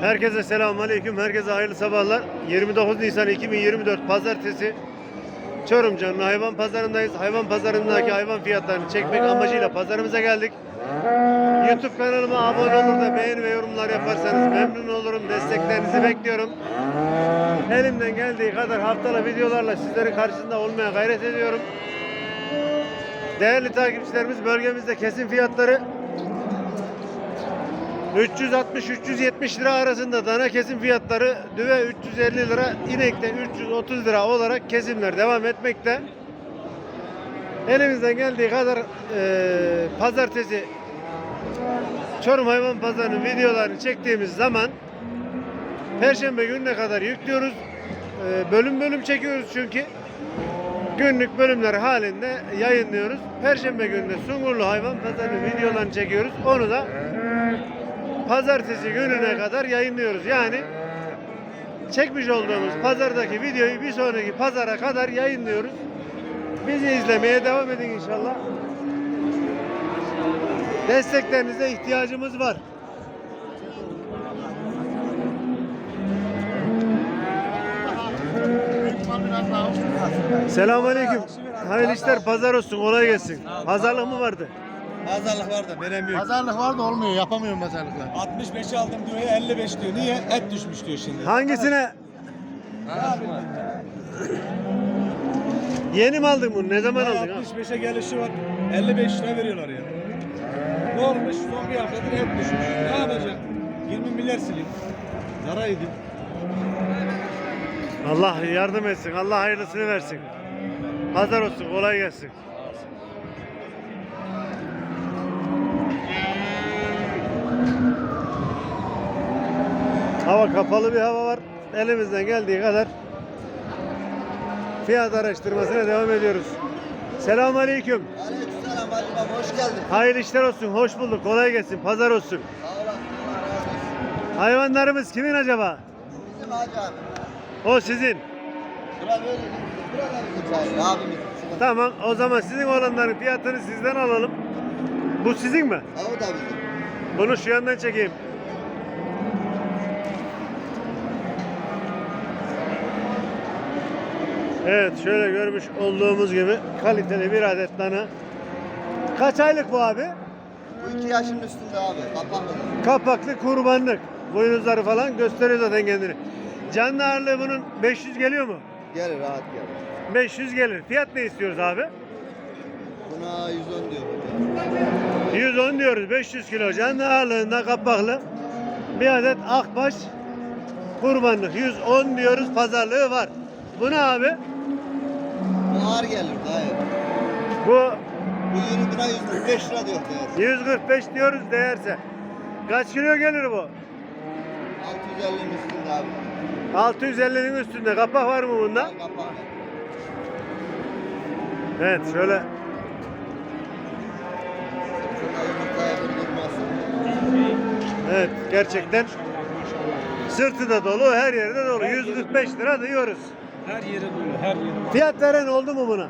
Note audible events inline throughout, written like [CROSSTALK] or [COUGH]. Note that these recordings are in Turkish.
Herkese selamun aleyküm. Herkese hayırlı sabahlar. 29 Nisan 2024 Pazartesi. Çorum Canlı Hayvan Pazarındayız. Hayvan pazarındaki hayvan fiyatlarını çekmek amacıyla pazarımıza geldik. YouTube kanalıma abone olur da beğeni ve yorumlar yaparsanız memnun olurum. Desteklerinizi bekliyorum. Elimden geldiği kadar haftalı videolarla sizlerin karşısında olmaya gayret ediyorum. Değerli takipçilerimiz bölgemizde kesim fiyatları 360-370 lira arasında dana kesim fiyatları düve 350 lira inekte 330 lira olarak kesimler devam etmekte. Elimizden geldiği kadar eee, pazartesi Çorum Hayvan Pazarı'nın videolarını çektiğimiz zaman Perşembe gününe kadar yüklüyoruz. Eee, bölüm bölüm çekiyoruz çünkü. Günlük bölümler halinde yayınlıyoruz. Perşembe günü de Sungurlu Hayvan Pazarı'nın videolarını çekiyoruz. Onu da pazartesi gününe kadar yayınlıyoruz. Yani çekmiş olduğumuz pazardaki videoyu bir sonraki pazara kadar yayınlıyoruz. Bizi izlemeye devam edin inşallah. Desteklerinize ihtiyacımız var. Selamünaleyküm. Hayırlı işler, pazar olsun, kolay gelsin. Pazarlık mı vardı? Pazarlık var da veremiyor. Pazarlık var da olmuyor, yapamıyorum pazarlıklar. 65 aldım diyor ya 55 diyor. Niye? Et düşmüş diyor şimdi. Hangisine? Yeni mi aldın bunu? Ne zaman aldın? ha? 65'e gelişi var. 55 lira veriyorlar ya. Ne olmuş? Son bir haftadır et düşmüş. Ne yapacak? 20 milyar sileyim. Zarar yedim. Allah yardım etsin. Allah hayırlısını versin. Pazar olsun, kolay gelsin. Hava kapalı bir hava var. Elimizden geldiği kadar fiyat araştırmasına devam ediyoruz. Selamun Aleyküm. Aleykümselam Hacı Baba, hoş geldin. Hayırlı işler olsun. Hoş bulduk. Kolay gelsin. Pazar olsun. Sağ olasın. Hayvanlarımız kimin acaba? Bizim Hacı abi. O sizin. Bura böyle bizim abimiz. Tamam. O zaman sizin olanların fiyatını sizden alalım. Bu sizin mi? Ha, o da bizim. Bunu şu yandan çekeyim. Evet şöyle görmüş olduğumuz gibi kaliteli bir adet dana. Kaç aylık bu abi? Bu iki yaşın üstünde abi, kapaklı. Kapaklı kurbanlık. Boynuzları falan gösteriyor zaten kendini. Canlı ağırlığı bunun 500 geliyor mu? Gelir, rahat gelir. 500 gelir. Fiyat ne istiyoruz abi? Buna 110 diyor hocam. 110 diyoruz. 500 kilo canlı ağırlığında kapaklı. Bir adet akbaş kurbanlık. 110 diyoruz. Pazarlığı var. Bu ne abi? Ağır gelir, dayı. Bu Bu 20 lira 145 lira diyor değer. 145 diyoruz değerse. Kaç kilo gelir bu? 650'nin üstünde abi. 650'nin üstünde. Kapak var mı bunda? Kapaklı. Evet şöyle. Evet gerçekten sırtı da dolu, her yerde dolu. 145 lira diyoruz. Her yere dolu. Her yere. Fiyat veren oldu mu buna? Oldu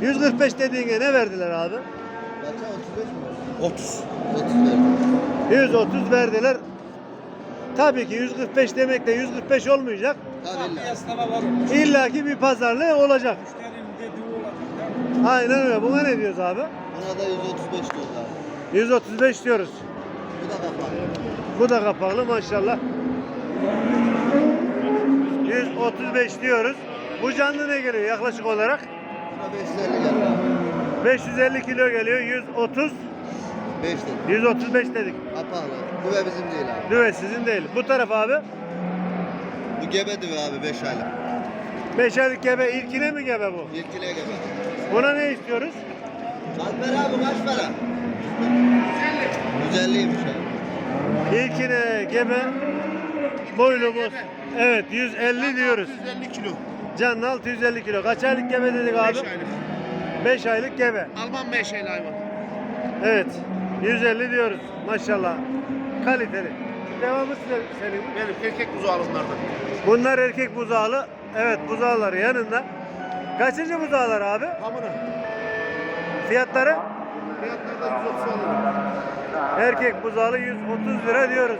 abi. 145 dediğine ne verdiler abi? Kaça 35 mi? 30. 30 verdim. 130 verdiler. Tabii ki 145 demek de 145 olmayacak. Tabii var. İlla ki bir pazarlığı olacak. Müşterinin dediği olacak. Aynen öyle. Buna ne diyoruz abi? Buna da 135 diyoruz abi. 135 diyoruz. Bu da kapaklı. Bu da kapalı maşallah. 135 diyoruz. Bu canlı ne geliyor yaklaşık olarak? Buna 550 gelir abi. 550 kilo geliyor. 130 5 dedim. 135 dedik. Kapaklı. Bu ve bizim değil abi. Düve sizin değil. Bu taraf abi Bu gebe düve abi 5 aylık. 5 aylık gebe. İlkine mi gebe bu? İlkile gebe. Buna ne istiyoruz? Alper abi kaç para? 150'ymiş abi. İlkine gebe. Boylu boz. Evet 150 diyoruz. 150 kilo. Canlı 650 kilo. Kaç aylık gebe dedik 5 abi? aylık. 5 aylık gebe. Alman meşeli hayvan. Evet. 150 diyoruz. Maşallah. Kaliteli. Devamı size- senin. Benim erkek buzu alımlardan. Bunlar erkek buzağlı. Evet buzağları yanında. Kaçıncı buzağlar abi? Hamına. Fiyatları? Fiyatlardan 130 alırım. Erkek buzağlı 130 lira diyoruz.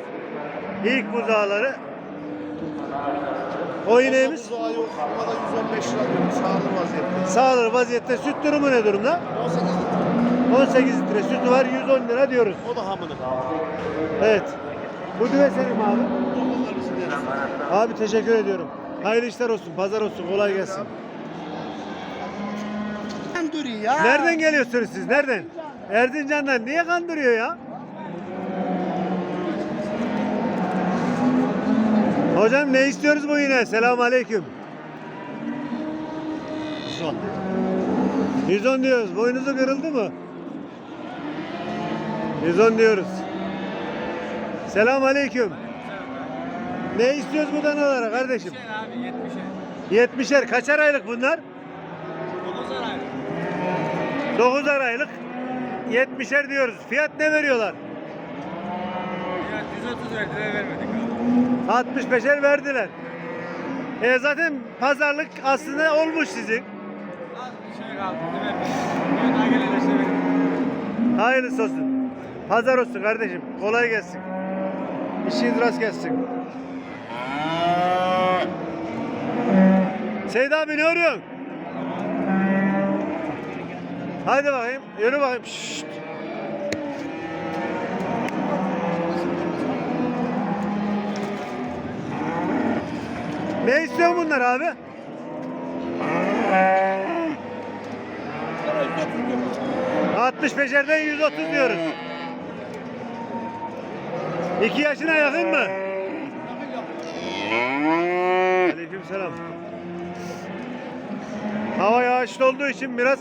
İlk buzağları. O ineğimiz Buzağı yok. Ona da 115 lira diyorum. Sağlık vaziyette. sağlığı vaziyette. Süt durumu ne durumda? 18 litre. 18 litre sütü var 110 lira diyoruz. O da hamını. Evet. Bu düve senin abi? Abi teşekkür ediyorum. Hayırlı işler olsun, pazar olsun, kolay gelsin. duruyor ya. Nereden geliyorsunuz siz? Nereden? Erzincan'dan. Niye kandırıyor ya? Hocam ne istiyoruz bu yine? Selamun aleyküm. 110. 110 diyoruz. Boynuzu kırıldı mı? 110 diyoruz. Selamun aleyküm. Ne istiyoruz bu danalara kardeşim? Abi 70'e. 70'er. Kaçar aylık bunlar? 9 ay. 9'ar aylık. 70'er diyoruz. Fiyat ne veriyorlar? Ya 130 verdiler vermedik abi. 65'er verdiler. E zaten pazarlık aslında olmuş sizin. Az. Hayırlısı olsun. Pazar olsun kardeşim. Kolay gelsin. İşiniz rast gelsin. Seyit abi ne? Haydi bakayım. Yürü bakayım. Şşt. Ne istiyor bunlar abi? Sana 65'erden 130 diyoruz. 2 yaşına yakın mı? Aleykümselam. Hava yağışlı olduğu için biraz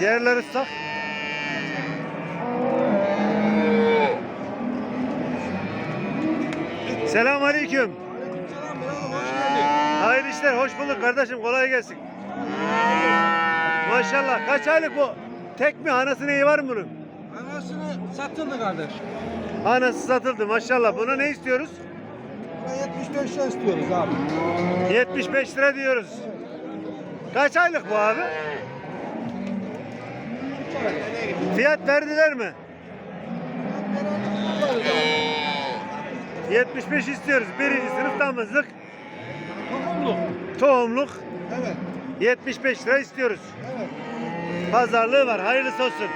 yerler ıslak. Selam aleyküm. İşler, hoş bulduk kardeşim, kolay gelsin. Maşallah, kaç aylık bu? Tek mi, anası neyi var mı bunun? Anasını satıldı kardeş. Anası satıldı maşallah. Buna ne istiyoruz? 75 lira istiyoruz abi. 75 lira diyoruz. Kaç aylık bu abi? Fiyat verdiler mi? 75 istiyoruz. Birinci sınıf damızlık. Tohumlu. Tohumluk. Evet. 75 lira istiyoruz. Evet. Pazarlığı var. Hayırlısı olsun.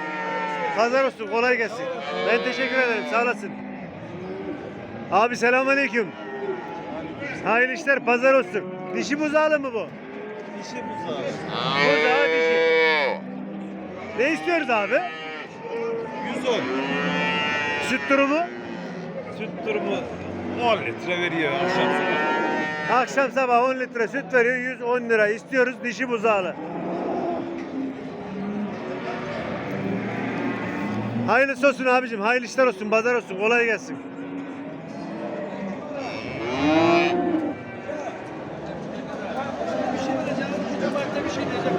Pazar olsun. Kolay gelsin. Ben teşekkür ederim. Sağ olasın. Abi selamünaleyküm. Hayırlı işler. Pazar olsun. Dişi buzağlı mı bu? Dişi buzağı. Buzağı dişi. Ne istiyoruz abi? 110. Süt durumu? Süt durumu 10 litre veriyor akşam sabah. Akşam sabah 10 litre süt veriyor. 110 lira istiyoruz. Dişi buzağlı. Hayırlısı olsun abicim. Hayırlı işler olsun. Pazar olsun. Kolay gelsin. Bir şey diyeceğim. Cömert'e bir şey diyeceğim.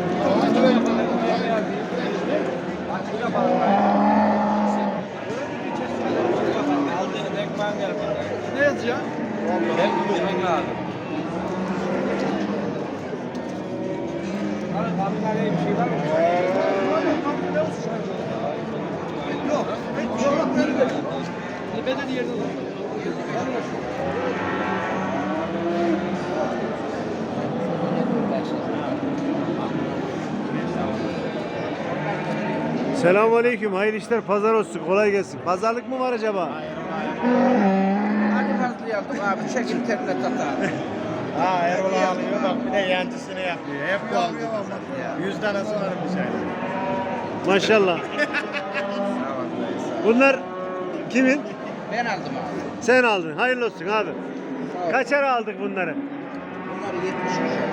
Ne yazacağım? Ben lazım. Abi bir şey var mı? Yok. Yok. Ver ver. Ben de yerine alayım. Selamünaleyküm. Hayırlı işler. Pazar olsun. Kolay gelsin. Pazarlık mı var acaba? Hadi fazla yazdım abi. Çek internet atar. [LAUGHS] Ha Erol alıyor bak bir de yancısını yapıyor. Hep bu alıyor. Yüz tane sonra bir şey. Maşallah. [LAUGHS] Bunlar kimin? Ben aldım abi. Sen aldın. Hayırlı olsun abi. Kaçar aldık bunları? Bunları 70 lira.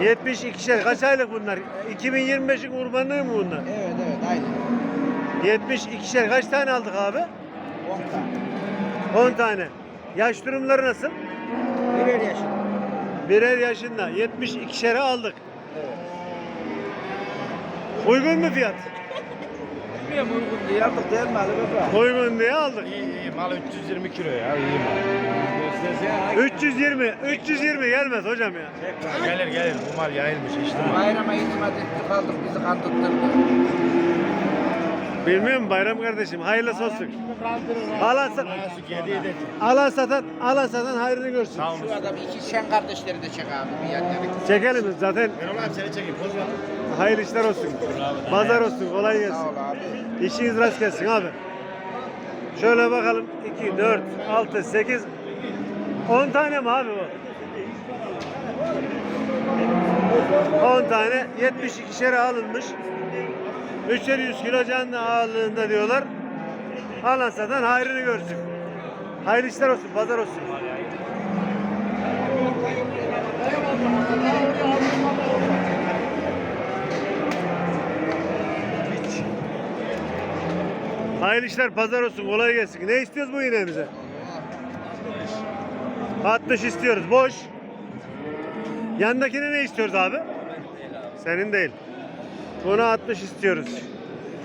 72'şer. Kaç aylık bunlar? 2025'in kurbanlığı mı bunlar? Evet evet aynı. 72'şer. Kaç tane aldık abi? 10 tane. 10 tane. Yaş durumları nasıl? Birer yaşında. Birer yaşında. 72'şere aldık. Uygun mu fiyat? Bilmiyorum uygun diye aldık değil mi Ali Baba? Uygun diye aldık. İyi iyi mal 320 kilo ya iyi mal. 320. 320 gelmez hocam ya. Gelir gelir bu mal yayılmış işte. Bayrama itimat ettik aldık bizi kandırttırdı. Bilmiyorum bayram kardeşim. Hayırlısı olsun. Alan, sat, Yedi yedi. alan satan, alan satan hayrını görsün. Şu adam iki şen kardeşleri de çek abi bir yandan. Çekelim zaten. Ben olayım seni çekeyim. Poz ver. Hayırlı işler olsun. Pazar olsun. Kolay Sağ gelsin. ol abi. İşiniz rast gelsin abi. Şöyle bakalım. 2, 4, 6, 8, 10 tane mi abi bu? 10 tane 72 şere alınmış. 3'er 100 kilo canlı ağırlığında diyorlar. Alan satan hayrını görsün. Hayırlı işler olsun, pazar olsun. Hayırlı işler, pazar olsun, kolay gelsin. Ne istiyoruz bu iğnemize? 60 istiyoruz, boş. Yandakine ne istiyoruz abi? Senin değil. Bunu 60 istiyoruz.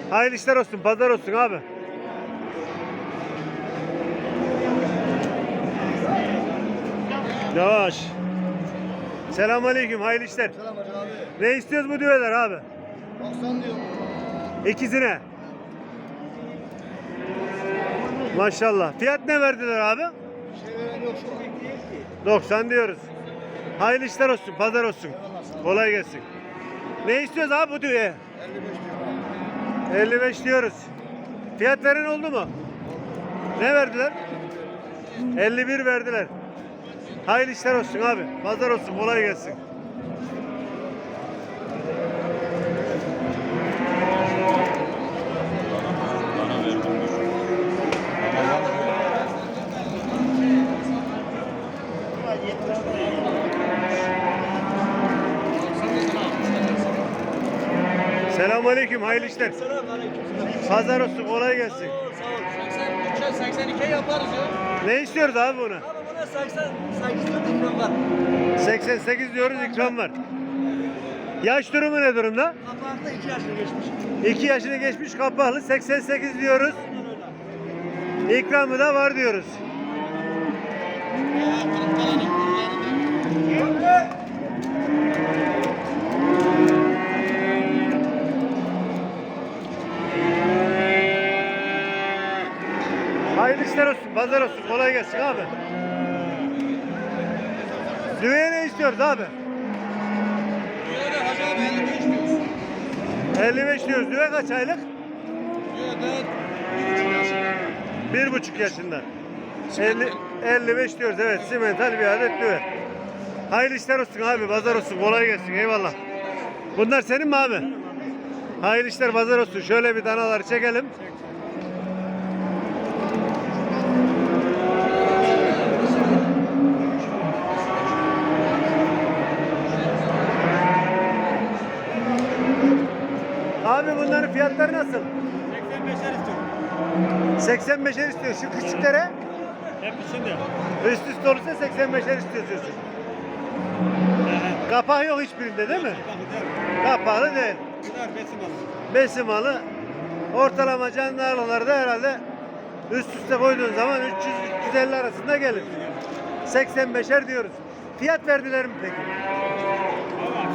Hayırlı işler olsun, pazar olsun abi. Yavaş. Selamünaleyküm, hayırlı işler. Selam hacı abi. Ne istiyoruz bu düveler abi? 90 diyor. İkisine. Maşallah. Fiyat ne verdiler abi? Şey veren yok şu an. 90 diyoruz. Hayırlı işler olsun, pazar olsun. Kolay gelsin. Ne istiyoruz abi bu düğeye? 55 diyor. 55 diyoruz. Fiyat veren oldu mu? Ne verdiler? 51 verdiler. Hayırlı işler olsun abi. Pazar olsun, kolay gelsin. Selamünaleyküm, hayırlı işler. Pazar olsun, kolay gelsin. 82 yaparız ya. Ne istiyoruz abi bunu? Abi buna 88 lira ikram var. 88 diyoruz, ikram var. Yaş durumu ne durumda? Kapağında 2 yaşını geçmiş. 2 yaşını geçmiş kapaklı 88 diyoruz. İkramı da var diyoruz. Hayırlı pazar olsun, kolay gelsin abi. Düğüye ne istiyoruz abi? Böyle Hacı abi 55 diyor. 55 diyoruz. Düve kaç aylık? Diyor da Bir buçuk yaşında. 50, 55 diyoruz evet simental bir adet düve. Hayırlı işler olsun abi pazar olsun kolay gelsin eyvallah. Bunlar senin mi abi? Hayırlı işler pazar olsun. Şöyle bir danaları çekelim. Abi bunların fiyatları nasıl? 85'er istiyor. Şu küçüklere Hepsinde. üst üste olursa 85'er istiyorsun. Kapağı yok hiçbirinde değil mi? Kapağı değil. Bunlar besim alır. Besim ortalama canlı aralarda herhalde üst üste koyduğun zaman 300-350 arasında gelir. 85'er diyoruz. Fiyat verdiler mi peki?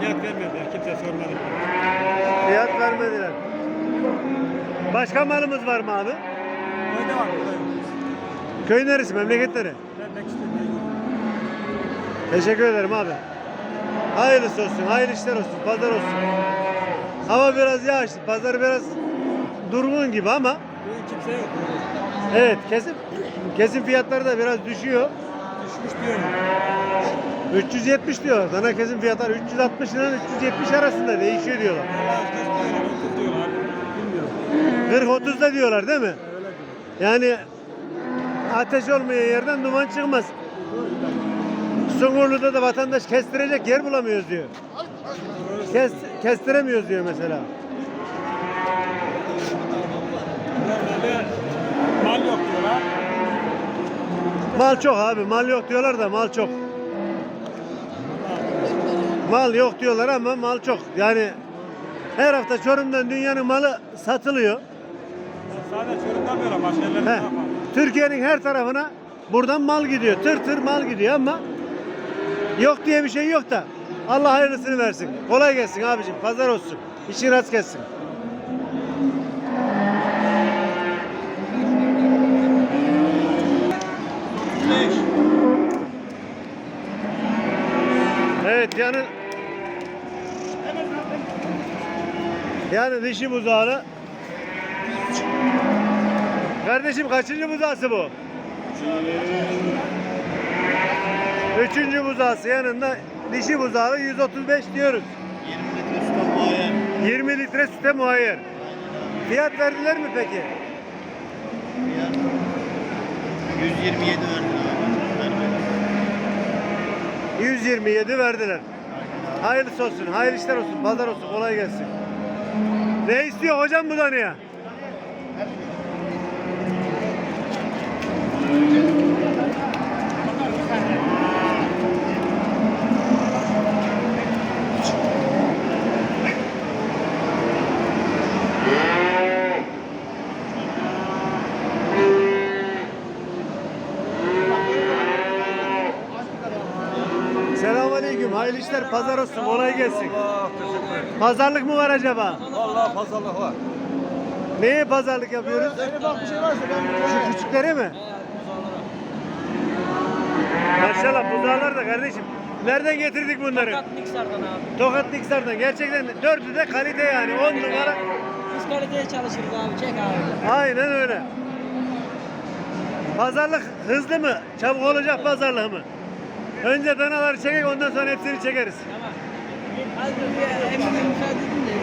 Fiyat vermediler. Kimse sormadı. Fiyat vermediler. Başka malımız var mı abi? Öyle var. Burada yok. Köy neresi? Memleketleri? Teşekkür ederim abi. Hayırlısı olsun, hayırlı işler olsun, pazar olsun. Hava biraz yağışlı, pazar biraz durgun gibi ama kimse yok. evet kesim kesim fiyatları da biraz düşüyor. Düşmüş diyorum. 370 diyor. Dana kesim fiyatları 360 ile 370 arasında değişiyor diyorlar. Allah işte diyorlar. 30 diyorlar. Bilmiyorum. 40 30 da diyorlar değil mi? Yani ateş olmayan yerden duman çıkmaz. Sungurlu'da da vatandaş kestirecek yer bulamıyoruz diyor. Kes, kestiremiyoruz diyor mesela. Mal yok diyorlar. Mal çok abi, mal yok diyorlar da mal çok. Mal yok diyorlar ama mal çok. Yani her hafta Çorum'dan dünyanın malı satılıyor. Sadece Çorum'dan böyle başka yerlerden Türkiye'nin her tarafına buradan mal gidiyor. Tır tır mal gidiyor ama yok diye bir şey yok da. Allah hayırlısını versin. Kolay gelsin abicim. Pazar olsun. İşin rast gelsin. Evet yani yani dişi buzağını Kardeşim kaçıncı buzağısı bu? Üçüncü buzağısı yanında dişi buzağı 135 diyoruz. 20 litre sütü muayyen. 20 litre süte muayyer. Fiyat verdiler mi peki? Fiyat 127 verdim abi. 127 verdiler. Hayırlısı olsun, hayırlı işler olsun, pazar olsun, kolay gelsin. Ne istiyor hocam bu danaya? Selamünaleyküm. Hayırlı işler, pazar olsun, kolay gelsin. Pazarlık mı var acaba? Vallahi pazarlık var. Neye pazarlık yapıyoruz? Bak bir şey varsa ben Şu küçükleri mi? Maşallah buzağlar da kardeşim. Nereden getirdik bunları? Fakat Niksar'dan abi. Tokat Niksar'dan. Gerçekten dördü de kalite yani. 10 numara. Biz kaliteye çalışırız abi. Çek abi. Aynen öyle. Pazarlık hızlı mı? Çabuk olacak pazarlık mı? Önce danaları çekek ondan sonra hepsini çekeriz.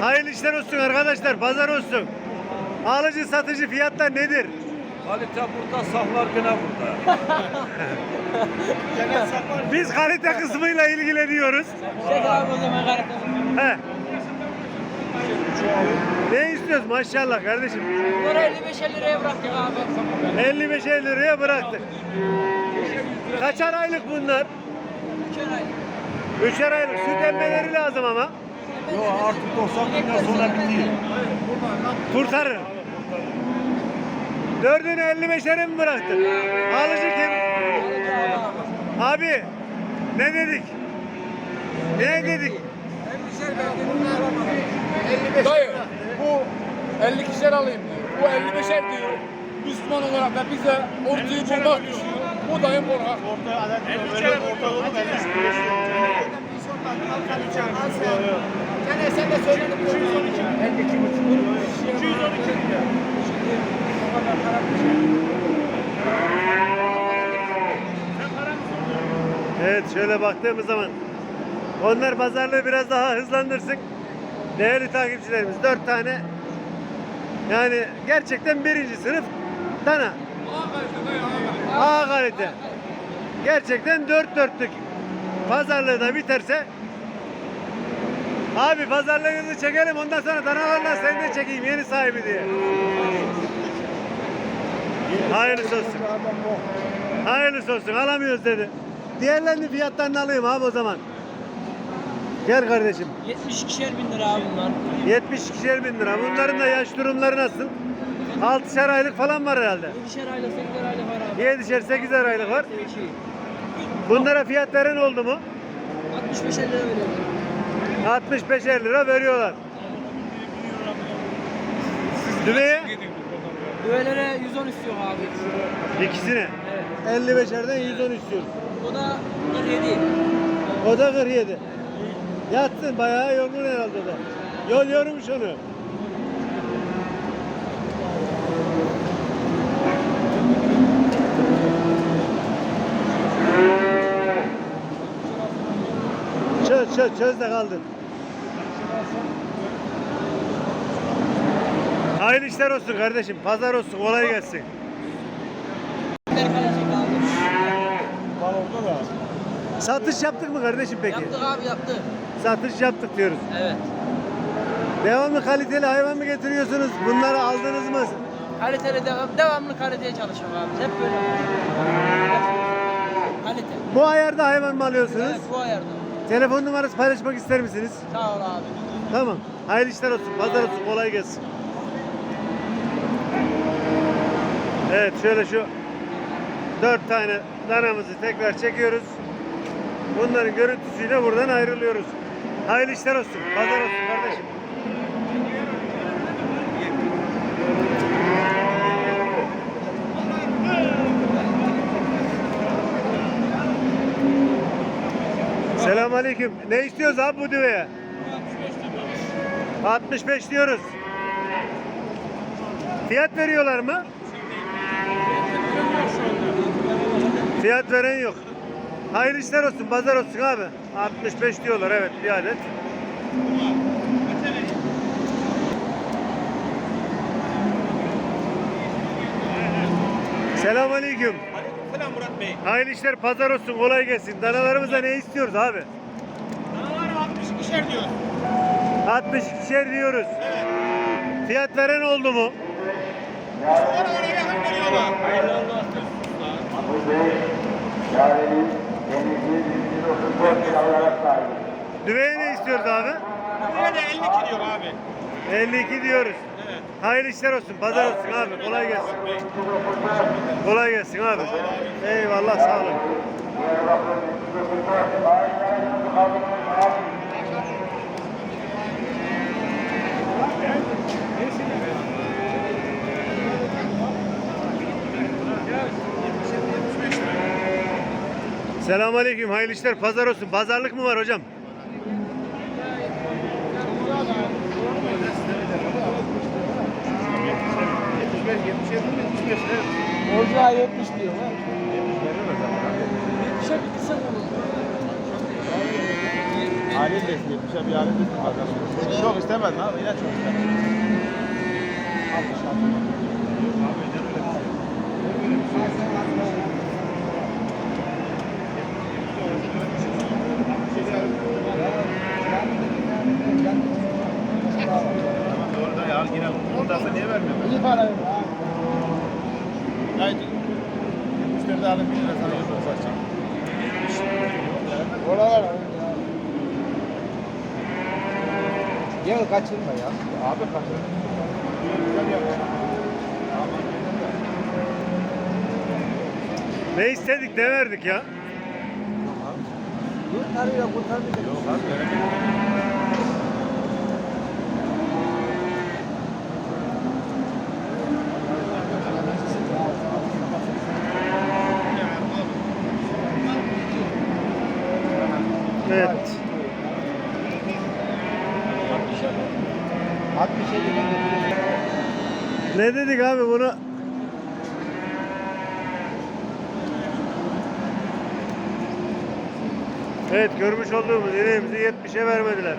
Hayırlı işler olsun arkadaşlar. Pazar olsun. Alıcı satıcı fiyatlar nedir? Kalite burada, saflar gene burada. [LAUGHS] Biz kalite kısmıyla ilgileniyoruz. Çek abi o zaman kalitesi. He. Ne istiyoruz maşallah kardeşim? Bunları 55 liraya bıraktık abi. 55 liraya bıraktık. Kaçar aylık bunlar? Üçer ay. Üçer aylık süt emmeleri lazım ama. Yok artık 90 günden sonra bitiyor. Kurtarır. Dördünü 55'e mi bıraktık? Alıcı kim? Abi ne dedik? Ne dedik? Dayı bu 50 kişiler alayım diyor. Bu 55'er diyor. Müslüman olarak da bize ortayı bulmak düşüyor. Bu dayı korkak. Orta adet böyle orta olup 53 Sen de söyledin. 212. Evet şöyle baktığımız zaman onlar pazarlığı biraz daha hızlandırsın. Değerli takipçilerimiz dört tane yani gerçekten birinci sınıf dana. A kalite. Gerçekten dört dörtlük. Pazarlığı da biterse Abi pazarlığınızı çekelim ondan sonra danalarla seni de çekeyim yeni sahibi diye. Hayırlısı olsun. Hayırlısı olsun alamıyoruz dedi. Diğerlerinin fiyatlarını alayım abi o zaman. Gel kardeşim. 72'şer bin lira abi bunlar. 70 kişiler bin lira. Bunların da yaş durumları nasıl? 6'şer aylık falan var herhalde. 7'şer aylık, 8'er aylık var abi. 7'şer 8'er aylık var. Bunlara fiyat veren oldu mu? 65 lira veriyorlar. 65 lira veriyorlar. Düveye? Düvelere 110 istiyor abi. İkisine. Evet. 55'erden 110 istiyoruz. O da 47. O da 47. Yatsın bayağı yorgun herhalde da. Yol yormuş onu. Çöz çöz de kaldı. Hayırlı işler olsun kardeşim. Pazar olsun. Kolay gelsin. Da. Satış yaptık mı kardeşim peki? Yaptık abi yaptık. Satış yaptık diyoruz. Evet. Devamlı kaliteli hayvan mı getiriyorsunuz? Bunları aldınız mı? Kaliteli devam, devamlı kaliteye çalışıyorum abi. Hep böyle. Kalite. Bu ayarda hayvan mı alıyorsunuz? Evet bu ayarda. Telefon numarası paylaşmak ister misiniz? Sağ ol abi. Tamam. Hayırlı işler olsun. Pazar olsun. Kolay gelsin. Evet şöyle şu dört tane danamızı tekrar çekiyoruz. Bunların görüntüsüyle buradan ayrılıyoruz. Hayırlı işler olsun. Pazar olsun kardeşim. Selamünaleyküm. Ne istiyoruz abi bu düveye? 65 diyoruz. Fiyat veriyorlar mı? Fiyat veren yok. Hayırlı işler olsun, pazar olsun abi. 65 diyorlar evet bir adet. Selamünaleyküm. Murat Bey. Hayırlı işler, pazar olsun, kolay gelsin. Danalarımıza ne istiyoruz abi? Danalar 62'şer diyor. 62'şer diyoruz. Fiyat veren oldu mu? Ona yakın veriyorlar. Hayırlı olsun. Düveye ne istiyoruz abi? Buraya da 52 diyor abi. 52 diyoruz. Evet. Hayırlı işler olsun, pazar olsun abi. Kolay gelsin. Kolay gelsin abi. Eyvallah, sağ olun. Selamünaleyküm, hayırlı işler, pazar olsun. Pazarlık mı var hocam? Ocağı 70 diyor. ha. Halil de 70'e bir halil de Çok istemedin abi. Yine çok istemedin. Doğru da ya yine buradaysa niye vermiyor? İyi para ver. ha. Haydi. Müşteri de alın bir lira sana yüz olsa açacağım. Oralar abi. Gel kaçırma ya. Abi kaçır. Ne istedik, ne verdik ya? Kurtarıyor kurtarıyor. Yok abi Ne dedik abi bunu? Evet görmüş olduğumuz ineğimizi 70'e vermediler.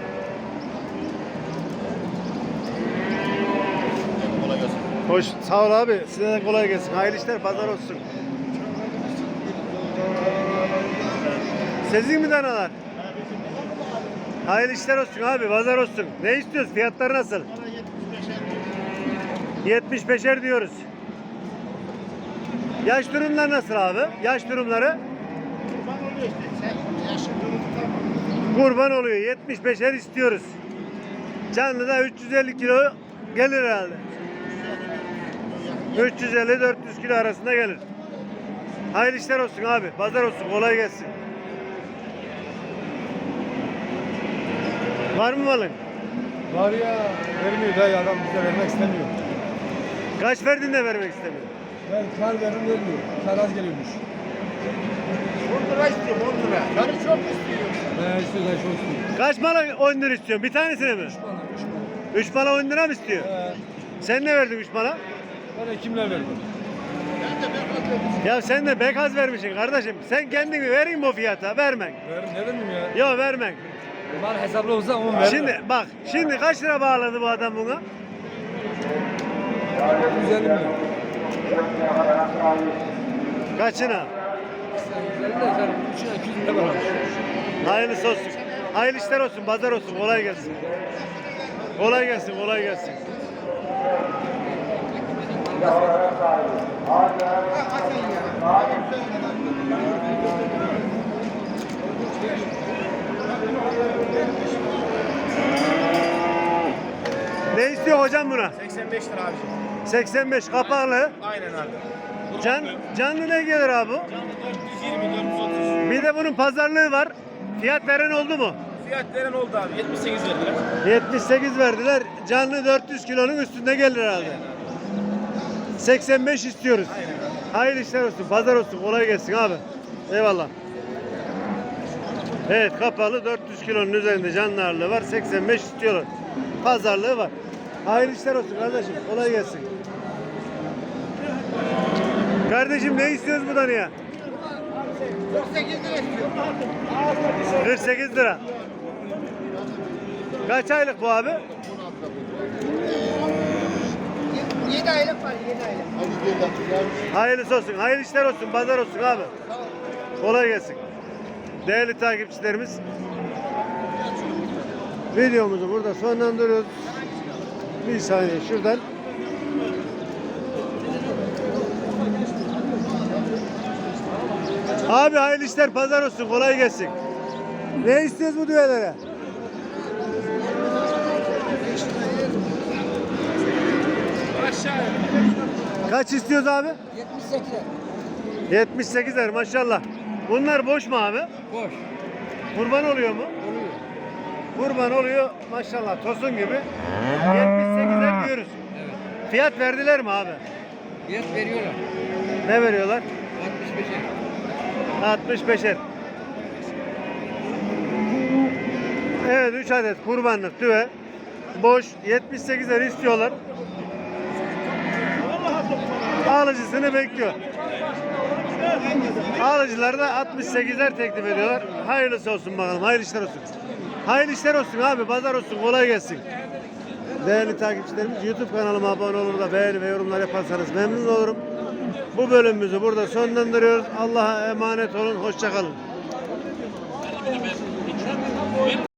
Kolay gelsin. Hoş sağ ol abi. Size de kolay gelsin. Hayırlı işler pazar olsun. Sizin mi danalar? Hayırlı işler olsun abi pazar olsun. Ne istiyoruz? Fiyatlar nasıl? 75'er diyoruz. Yaş durumlar nasıl abi? Yaş durumları? Kurban oluyor. 75'er istiyoruz. Canlı da 350 kilo gelir herhalde. 350-400 kilo arasında gelir. Hayırlı işler olsun abi. Pazar olsun. Kolay gelsin. Var mı malın? Var ya vermiyor dayı adam bize vermek istemiyor. Kaç verdin de vermek istemiyor? Ben kar verim vermiyor. Kar az geliyormuş. 10 lira istiyorum 10 lira. Karı çok istiyor. Ben işte dayı çok istiyor. Kaç mala 10 lira istiyorsun? Bir tanesine mi? Bana, üç bana. 3 mala 10 lira mı istiyor? He, Sen ne verdin 3 mala? bana kimler verdi? Ya sen de bekaz vermişsin kardeşim. Sen kendini vereyim o fiyata. Vermek. Ver, ne vermeyeyim ya? Yok vermek. Bana hesaplı olsa onu ver. Şimdi bak. Şimdi kaç lira bağladı bu adam buna? 150 milyon. Kaçına? 150 de kar, 3'üne 200 milyon var. Hayırlısı olsun. Hayırlı işler olsun, pazar olsun, kolay gelsin. Kolay gelsin, kolay gelsin. Ne istiyor hocam buna? 85 lira abi. 85 kapaklı. Aynen abi. Can, canlı ne gelir abi? bu? 420 430. Bir de bunun pazarlığı var. Fiyat veren oldu mu? Fiyat veren oldu abi. 78 verdiler. 78 verdiler. Canlı 400 kilonun üstünde gelir herhalde. 85 istiyoruz. Hayırlı işler olsun, pazar olsun, kolay gelsin abi. Eyvallah. Evet kapalı 400 kilonun üzerinde canlı ağırlığı var. 85 istiyorlar. Pazarlığı var. Hayırlı işler olsun kardeşim. Kolay gelsin. Kardeşim ne istiyoruz bu danıya? 48 lira istiyor. 48 lira. Kaç aylık bu abi? 7 aylık var 7 aylık. Hayırlısı olsun. Hayırlı işler olsun. Pazar olsun abi. Kolay gelsin. Değerli takipçilerimiz. Videomuzu burada sonlandırıyoruz. Bir saniye şuradan. Abi hayırlı işler pazar olsun kolay gelsin. Ne istiyoruz bu düğelere? Kaç istiyoruz abi? 78 78 er maşallah. Bunlar boş mu abi? Boş. Kurban oluyor mu? Oluyor. Kurban oluyor maşallah tosun gibi. 78'er diyoruz. Fiyat verdiler mi abi? Fiyat veriyorlar. Ne veriyorlar? 65'e. 65'er. Evet 3 adet kurbanlık düve. Boş 78'er istiyorlar. Alıcısını bekliyor. Alıcılar da 68'er teklif ediyorlar. Hayırlısı olsun bakalım. Hayırlı işler olsun. Hayırlı işler olsun abi. Pazar olsun. Kolay gelsin. Değerli takipçilerimiz YouTube kanalıma abone olur da beğeni ve yorumlar yaparsanız memnun olurum. Bu bölümümüzü burada sonlandırıyoruz. Allah'a emanet olun. Hoşçakalın.